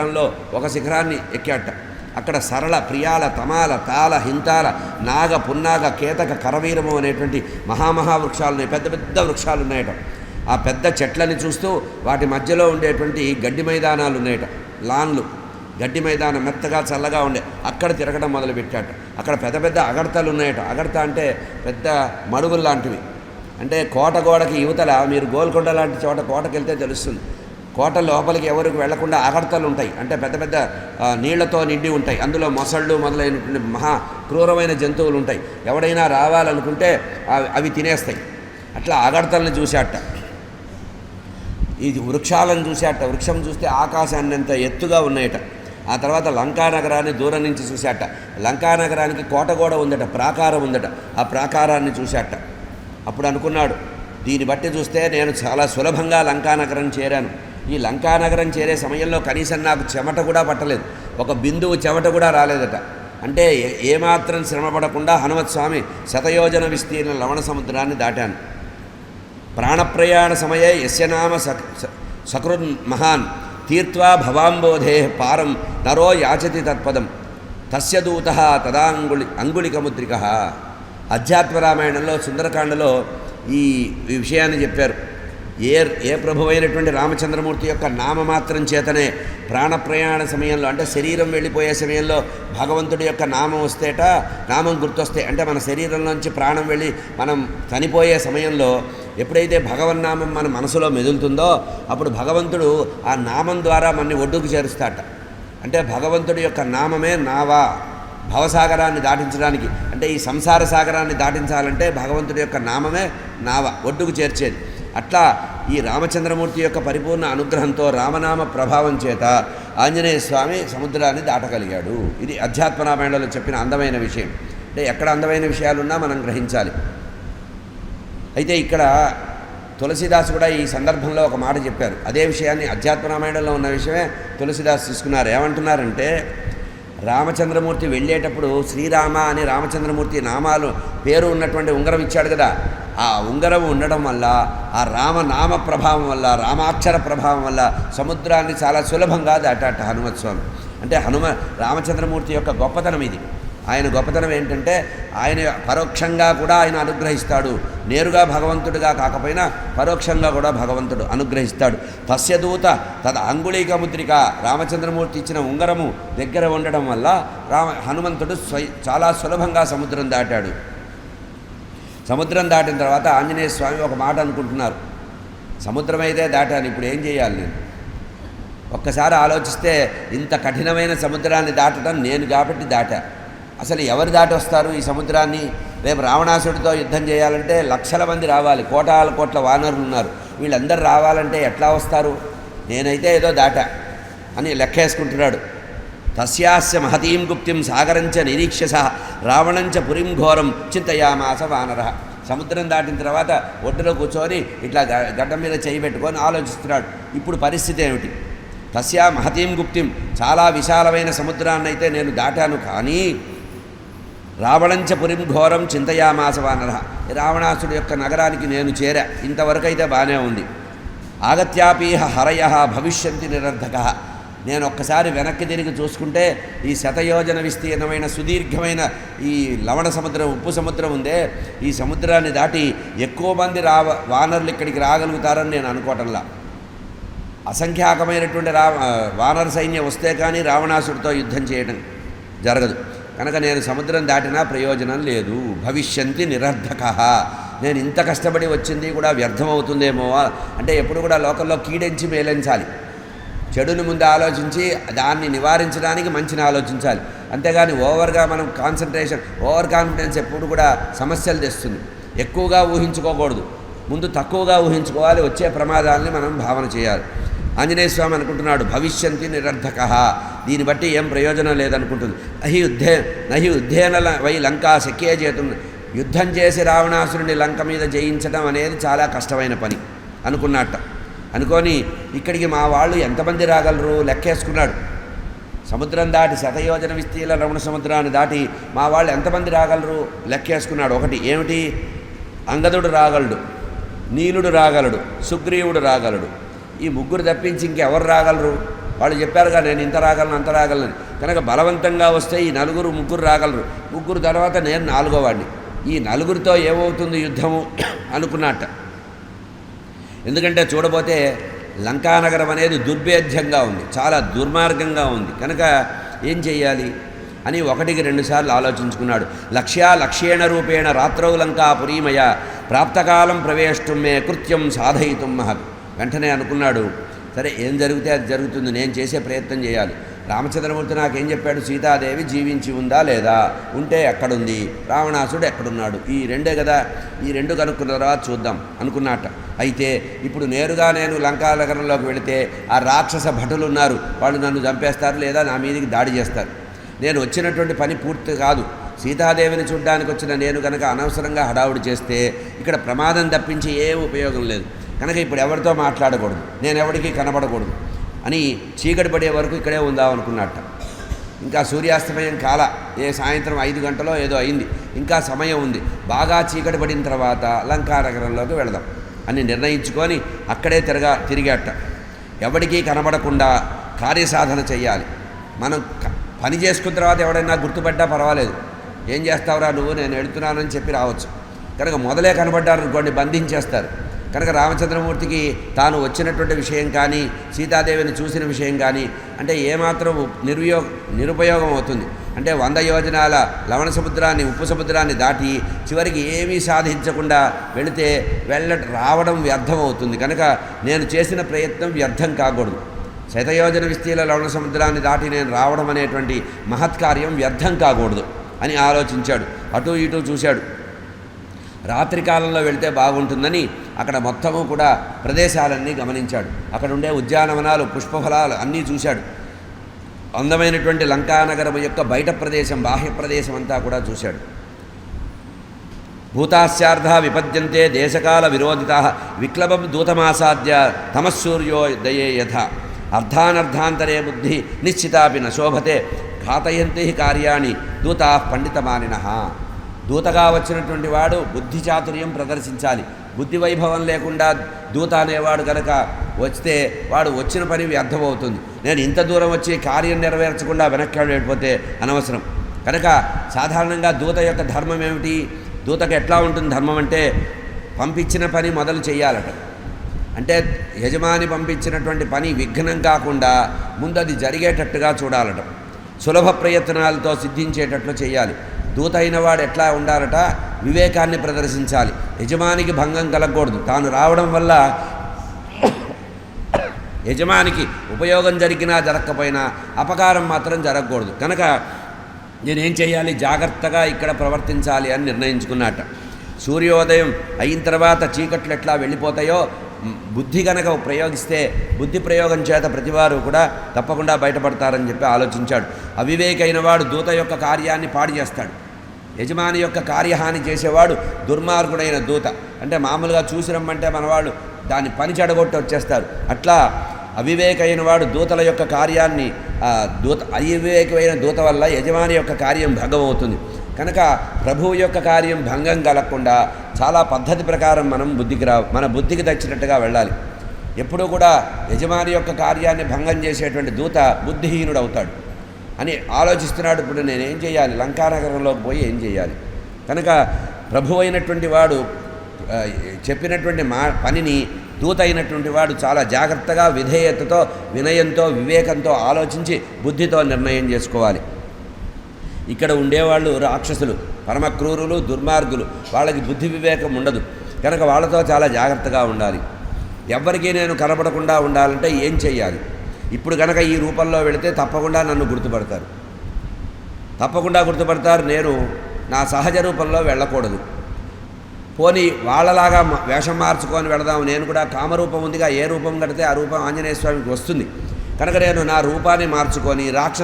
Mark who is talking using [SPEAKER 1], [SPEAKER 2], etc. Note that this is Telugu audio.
[SPEAKER 1] శిఖరంలో ఒక శిఖరాన్ని ఎక్కాట అక్కడ సరళ ప్రియాల తమాల తాల హింతాల నాగ పున్నాగ కేతక కరవీరము అనేటువంటి మహామహా వృక్షాలు ఉన్నాయి పెద్ద పెద్ద వృక్షాలు ఉన్నాయట ఆ పెద్ద చెట్లని చూస్తూ వాటి మధ్యలో ఉండేటువంటి గడ్డి మైదానాలు ఉన్నాయట లాన్లు. గడ్డి మైదానం మెత్తగా చల్లగా ఉండే. అక్కడ తిరగడం మొదలుపెట్టాట. అక్కడ పెద్ద పెద్ద అగడతలు ఉన్నాయట అగడత అంటే పెద్ద మడుగులు లాంటివి అంటే కోట గోడకి యువతల మీరు గోల్కొండ లాంటి చోట కోటకి వెళ్తే తెలుస్తుంది. కోట లోపలికి ఎవరికి వెళ్ళకుండా అగడతలు ఉంటాయి. అంటే పెద్ద పెద్ద నీళ్ళతో నిండి ఉంటాయి. అందులో మొసళ్ళు మొదలైనటువంటి మహా క్రూరమైన జంతువులు ఉంటాయి. ఎవడైనా రావాలనుకుంటే అవి- అవి తినేస్తాయి. అట్లా అగడతలను చూశాట. ఇది వృక్షాలను చూశాట. వృక్షం చూస్తే ఆకాశాన్ని ఎంత ఎత్తుగా ఉన్నాయట. ఆ తర్వాత లంకా నగరాన్ని దూరం నుంచి చూశాట. లంకా నగరానికి కోట కూడా ఉందట ప్రాకారం ఉందట. ఆ ప్రాకారాన్ని చూశాట. అప్పుడు అనుకున్నాడు దీన్ని బట్టి చూస్తే నేను చాలా సులభంగా లంకా నగరం చేరాను. ఈ లంకానగరం చేరే సమయంలో కనీసం నాకు చెమట కూడా పట్టలేదు. ఒక బిందువు చెమట కూడా రాలేదట. అంటే ఏమాత్రం శ్రమపడకుండా హనుమత్స్వామి హనుమత్ స్వామి శతయోజన విస్తీర్ణ లవణ సముద్రాన్ని దాటాను. ప్రాణప్రయాణ సమయే యస్య నామ స- సకృన్ మహాన్. తీర్త్వా భవాంబోధే పారం నరో యాచతి తత్పదం. తస్య దూత తదాంగుళి అంగుళికముద్రిక అధ్యాత్మ రామాయణంలో సుందరకాండలో ఈ విషయాన్ని చెప్పారు. ఏ ఏ ప్రభువైనటువంటి రామచంద్రమూర్తి యొక్క నామమాత్రం చేతనే ప్రాణప్రయాణ సమయంలో అంటే శరీరం వెళ్ళిపోయే సమయంలో భగవంతుడి యొక్క నామం వస్తేట నామం గుర్తొస్తే అంటే మన శరీరంలోంచి ప్రాణం వెళ్ళి మనం చనిపోయే సమయంలో ఎప్పుడైతే భగవన్నామం మన మనసులో మెదులుతుందో అప్పుడు భగవంతుడు ఆ నామం ద్వారా మనని ఒడ్డుకు చేరుస్తాట. అంటే భగవంతుడి యొక్క నామమే నావా. భవసాగరాన్ని దాటించడానికి అంటే ఈ సంసార సాగరాన్ని దాటించాలంటే భగవంతుడి యొక్క నామమే నావ ఒడ్డుకు చేర్చేది. అట్లా ఈ రామచంద్రమూర్తి యొక్క పరిపూర్ణ అనుగ్రహంతో రామనామ ప్రభావం చేత ఆంజనేయ స్వామి సముద్రాన్ని దాటగలిగాడు. ఇది అధ్యాత్మరామాయణంలో చెప్పిన అందమైన విషయం. అంటే ఎక్కడ అందమైన విషయాలున్నా మనం గ్రహించాలి. అయితే ఇక్కడ తులసిదాస్ కూడా ఈ సందర్భంలో ఒక మాట చెప్పారు. అదే విషయాన్ని అధ్యాత్మరామాయణంలో ఉన్న విషయమే తులసిదాస్ తీసుకున్నారు. ఏమంటున్నారంటే రామచంద్రమూర్తి వెళ్ళేటప్పుడు శ్రీరామ అని రామచంద్రమూర్తి నామాలు పేరు ఉన్నటువంటి ఉంగరం ఇచ్చాడు కదా. ఆ ఉంగరం ఉండడం వల్ల ఆ రామనామ ప్రభావం వల్ల రామాక్షర ప్రభావం వల్ల సముద్రాన్ని చాలా సులభంగా దాటాట హనుమత్ స్వామి. అంటే హనుమ రామచంద్రమూర్తి యొక్క గొప్పతనం ఇది. ఆయన గొప్పతనం ఏంటంటే ఆయన పరోక్షంగా కూడా ఆయన అనుగ్రహిస్తాడు. నేరుగా భగవంతుడిగా కాకపోయినా పరోక్షంగా కూడా భగవంతుడు అనుగ్రహిస్తాడు. తస్యదూత తద అంగుళీక ముద్రిక రామచంద్రమూర్తి ఇచ్చిన ఉంగరము దగ్గర ఉండడం వల్ల రామ హనుమంతుడు స్వయ చాలా సులభంగా సముద్రం దాటాడు. సముద్రం దాటిన తర్వాత ఆంజనేయ స్వామి ఒక మాట అనుకుంటున్నారు. సముద్రం అయితే దాటాను ఇప్పుడు ఏం చేయాలి నేను? ఒక్కసారి ఆలోచిస్తే ఇంత కఠినమైన సముద్రాన్ని దాటడం నేను కాబట్టి దాటా. అసలు ఎవరు దాటి వస్తారు ఈ సముద్రాన్ని? రేపు రావణాసుడితో యుద్ధం చేయాలంటే లక్షల మంది రావాలి కోటాల కోట్ల వానరులు ఉన్నారు. వీళ్ళందరూ రావాలంటే ఎట్లా వస్తారు? నేనైతే ఏదో దాటా అని లెక్కేసుకుంటున్నాడు. తస్యాస్య మహతీం గుప్తిం సాగరంచ నిరీక్షస రావణంచ పురిం ఘోరం చింతయామాస వానర. సముద్రం దాటిన తర్వాత ఒడ్డులో కూర్చొని ఇట్లా గడ్డ మీద చేయి పెట్టుకొని ఆలోచిస్తున్నాడు. ఇప్పుడు పరిస్థితి ఏమిటి? తస్యా మహతీం గుప్తిం చాలా విశాలమైన సముద్రాన్ని అయితే నేను దాటాను కానీ రావణంచ పురిం ఘోరం చింతయామాస వానర. రావణాసుడు యొక్క నగరానికి నేను చేరా. ఇంతవరకైతే బాగానే ఉంది. ఆగత్యాపీహ హరయ భవిష్యంతి నిరర్ధక. నేను ఒక్కసారి వెనక్కి తిరిగి చూసుకుంటే ఈ శతయోజన విస్తీర్ణమైన సుదీర్ఘమైన ఈ లవణ సముద్రం ఉప్పు సముద్రం ఉందే. ఈ సముద్రాన్ని దాటి ఎక్కువ మంది రావ వానరులు ఇక్కడికి రాగలుగుతారని నేను అనుకోవటంలా. అసంఖ్యాకమైనటువంటి రా వానర సైన్యం వస్తే కానీ రావణాసుడితో యుద్ధం చేయడం జరగదు. కనుక నేను సముద్రం దాటినా ప్రయోజనం లేదు. భవిష్యంతి నిరర్ధక. నేను ఇంత కష్టపడి వచ్చింది కూడా వ్యర్థమవుతుందేమో. అంటే ఎప్పుడు కూడా లోకల్లో కీడెంచి మేలించాలి. చెడుని ముందు ఆలోచించి దాన్ని నివారించడానికి మంచిని ఆలోచించాలి. అంతేగాని ఓవర్గా మనం కాన్సన్ట్రేషన్ ఓవర్ కాన్ఫిడెన్స్ ఎప్పుడు కూడా సమస్యలు తెస్తుంది. ఎక్కువగా ఊహించుకోకూడదు. ముందు తక్కువగా ఊహించుకోవాలి వచ్చే ప్రమాదాలని మనం భావన చేయాలి. ఆంజనేయ స్వామి అనుకుంటున్నాడు భవిష్యంతి నిరర్ధక దీన్ని బట్టి ఏం ప్రయోజనం లేదనుకుంటుంది. నహి యుద్ధే నహి యుద్ధేన వై లంకా శక్యే చేతుంది యుద్ధం చేసి రావణాసురుని లంక మీద జయించడం అనేది చాలా కష్టమైన పని అనుకున్నట్ట. అనుకొని ఇక్కడికి మా వాళ్ళు ఎంతమంది రాగలరు? లెక్కేసుకున్నాడు. సముద్రం దాటి శతయోజన విస్తీర్ణ రమణ సముద్రాన్ని దాటి మా వాళ్ళు ఎంతమంది రాగలరు? లెక్కేసుకున్నాడు. ఒకటి ఏమిటి? అంగదుడు రాగలడు నీలుడు రాగలడు సుగ్రీవుడు రాగలడు. ఈ ముగ్గురు తప్పించి ఇంకెవరు రాగలరు? వాళ్ళు చెప్పారుగా నేను ఇంత రాగలను అంత రాగలను. కనుక బలవంతంగా వస్తే ఈ నలుగురు ముగ్గురు రాగలరు. ముగ్గురు తర్వాత నేను నాలుగో వాడిని ఈ నలుగురితో ఏమవుతుంది యుద్ధము? అనుకున్నట్ట. ఎందుకంటే చూడబోతే లంకానగరం అనేది దుర్భేద్యంగా ఉంది చాలా దుర్మార్గంగా ఉంది. కనుక ఏం చేయాలి అని ఒకటికి రెండుసార్లు ఆలోచించుకున్నాడు. లక్ష్యా లక్ష్యేణ రూపేణ రాత్రౌ లంకా పురీమయ ప్రాప్తకాలం ప్రవేష్టం మే కృత్యం సాధయితం మహత్. వెంటనే అనుకున్నాడు సరే ఏం జరిగితే అది జరుగుతుంది నేను చేసే ప్రయత్నం చేయాలి. రామచంద్రమూర్తి నాకేం చెప్పాడు? సీతాదేవి జీవించి ఉందా లేదా? ఉంటే ఎక్కడుంది? రావణాసుడు ఎక్కడున్నాడు? ఈ రెండే కదా. ఈ రెండు కనుక్కున్న తర్వాత చూద్దాం అనుకున్నట్ట అయితే ఇప్పుడు నేరుగా నేను లంకా నగరంలోకి వెళితే ఆ రాక్షస భటులు ఉన్నారు. వాళ్ళు నన్ను చంపేస్తారు లేదా నా మీదకి దాడి చేస్తారు. నేను వచ్చినటువంటి పని పూర్తి కాదు. సీతాదేవిని చూడ్డానికి వచ్చిన నేను కనుక అనవసరంగా హడావుడి చేస్తే ఇక్కడ ప్రమాదం తప్పించి ఏ ఉపయోగం లేదు. కనుక ఇప్పుడు ఎవరితో మాట్లాడకూడదు. నేను ఎవరికి కనబడకూడదు. అని చీకటి పడే వరకు ఇక్కడే ఉందాం అనుకున్నట్ట ఇంకా సూర్యాస్తమయం కాల ఏ సాయంత్రం ఐదు గంటలో ఏదో అయింది. ఇంకా సమయం ఉంది. బాగా చీకటి పడిన తర్వాత అలంకారగరంలోకి వెళదాం అని నిర్ణయించుకొని అక్కడే తిరగా తిరిగేట. ఎవరికీ కనబడకుండా కార్యసాధన చెయ్యాలి. మనం పని చేసుకున్న తర్వాత ఎవడైనా గుర్తుపడ్డా పర్వాలేదు. ఏం చేస్తావురా నువ్వు? నేను వెళుతున్నానని చెప్పి రావచ్చు. కనుక మొదలే కనబడ్డారనుకోండి బంధించేస్తారు. కనుక రామచంద్రమూర్తికి తాను వచ్చినటువంటి విషయం కానీ సీతాదేవిని చూసిన విషయం కానీ అంటే ఏమాత్రం నిర్వియోగ నిరుపయోగం అవుతుంది. అంటే వంద యోజనాల లవణ సముద్రాన్ని ఉప్పు సముద్రాన్ని దాటి చివరికి ఏమీ సాధించకుండా వెళితే వెళ్ళ రావడం వ్యర్థం అవుతుంది కనుక నేను చేసిన ప్రయత్నం వ్యర్థం కాకూడదు. శతయోజన విస్తీల లవణ సముద్రాన్ని దాటి నేను రావడం అనేటువంటి మహత్కార్యం వ్యర్థం కాకూడదు అని ఆలోచించాడు. అటు ఇటు చూశాడు. రాత్రి కాలంలో వెళితే బాగుంటుందని అక్కడ మొత్తము కూడా ప్రదేశాలన్నీ గమనించాడు. అక్కడ ఉండే ఉద్యానవనాలు పుష్పఫలాలు అన్నీ చూశాడు. అందమైనటువంటి లంకానగరం యొక్క బయట ప్రదేశం బాహ్య ప్రదేశం అంతా కూడా చూశాడు. భూతాస్యార్థ విపద్యంతే దేశకాల విరోధిత విక్లవం దూతమాసాద్య తమస్సూర్యో దయే యథ. అర్ధానర్ధాంతరే బుద్ధి నిశ్చితాపి నశోభతే ఘాతయంతి కార్యాణి దూతా పండితమానిన. దూతగా వచ్చినటువంటి వాడు బుద్ధి చాతుర్యం ప్రదర్శించాలి. బుద్ధి వైభవం లేకుండా దూత అనేవాడు కనుక వస్తే వాడు వచ్చిన పని వ్యర్థమవుతుంది. నేను ఇంత దూరం వచ్చి కార్యం నెరవేర్చకుండా వెనక్కి వెళ్ళిపోతే అనవసరం. కనుక సాధారణంగా దూత యొక్క ధర్మం ఏమిటి? దూతకు ఎట్లా ఉంటుంది ధర్మం అంటే పంపించిన పని మొదలు చేయాలట. అంటే యజమాని పంపించినటువంటి పని విఘ్నం కాకుండా ముందు అది జరిగేటట్టుగా చూడాలట. సులభ ప్రయత్నాలతో సిద్ధించేటట్లు చేయాలి. దూత అయిన వాడు ఎట్లా ఉండాలట? వివేకాన్ని ప్రదర్శించాలి. యజమానికి భంగం కలగకూడదు. తాను రావడం వల్ల యజమానికి ఉపయోగం జరిగినా జరగకపోయినా అపకారం మాత్రం జరగకూడదు. కనుక నేనేం చేయాలి? జాగ్రత్తగా ఇక్కడ ప్రవర్తించాలి అని నిర్ణయించుకున్నట్ట సూర్యోదయం అయిన తర్వాత చీకట్లు ఎట్లా వెళ్ళిపోతాయో బుద్ధి కనుక ప్రయోగిస్తే బుద్ధి ప్రయోగం చేత ప్రతివారు కూడా తప్పకుండా బయటపడతారని చెప్పి ఆలోచించాడు. అవివేకైన వాడు దూత యొక్క కార్యాన్ని పాడు చేస్తాడు. యజమాని యొక్క కార్యహాని చేసేవాడు దుర్మార్గుడైన దూత. అంటే మామూలుగా చూసి రమ్మంటే మనవాళ్ళు దాన్ని పని చెడగొట్టి వచ్చేస్తారు. అట్లా అవివేకైన వాడు దూతల యొక్క కార్యాన్ని దూత అవివేకమైన దూత వల్ల యజమాని యొక్క కార్యం భంగమవుతుంది. కనుక ప్రభువు యొక్క కార్యం భంగం కలగకుండా చాలా పద్ధతి ప్రకారం మనం బుద్ధికి రా మన బుద్ధికి తెచ్చినట్టుగా వెళ్ళాలి. ఎప్పుడూ కూడా యజమాని యొక్క కార్యాన్ని భంగం చేసేటువంటి దూత బుద్ధిహీనుడు అవుతాడు అని ఆలోచిస్తున్నాడు. ఇప్పుడు నేనేం చేయాలి? లంకానగరంలోకి పోయి ఏం చేయాలి? కనుక ప్రభు అయినటువంటి వాడు చెప్పినటువంటి మా పనిని దూత అయినటువంటి వాడు చాలా జాగ్రత్తగా విధేయతతో వినయంతో వివేకంతో ఆలోచించి బుద్ధితో నిర్ణయం చేసుకోవాలి. ఇక్కడ ఉండేవాళ్ళు రాక్షసులు పరమ క్రూరులు దుర్మార్గులు. వాళ్ళకి బుద్ధి వివేకం ఉండదు. కనుక వాళ్ళతో చాలా జాగ్రత్తగా ఉండాలి. ఎవ్వరికీ నేను కనబడకుండా ఉండాలంటే ఏం చెయ్యాలి ఇప్పుడు కనుక ఈ రూపంలో వెళితే తప్పకుండా నన్ను గుర్తుపడతారు. తప్పకుండా గుర్తుపడతారు. నేను నా సహజ రూపంలో వెళ్ళకూడదు. పోనీ వాళ్ళలాగా వేషం మార్చుకొని వెళదాం. నేను కూడా కామరూపం ఉందిగా ఏ రూపం కడితే ఆ రూపం ఆంజనేయ స్వామికి వస్తుంది. కనుక నేను నా రూపాన్ని మార్చుకొని రాక్షస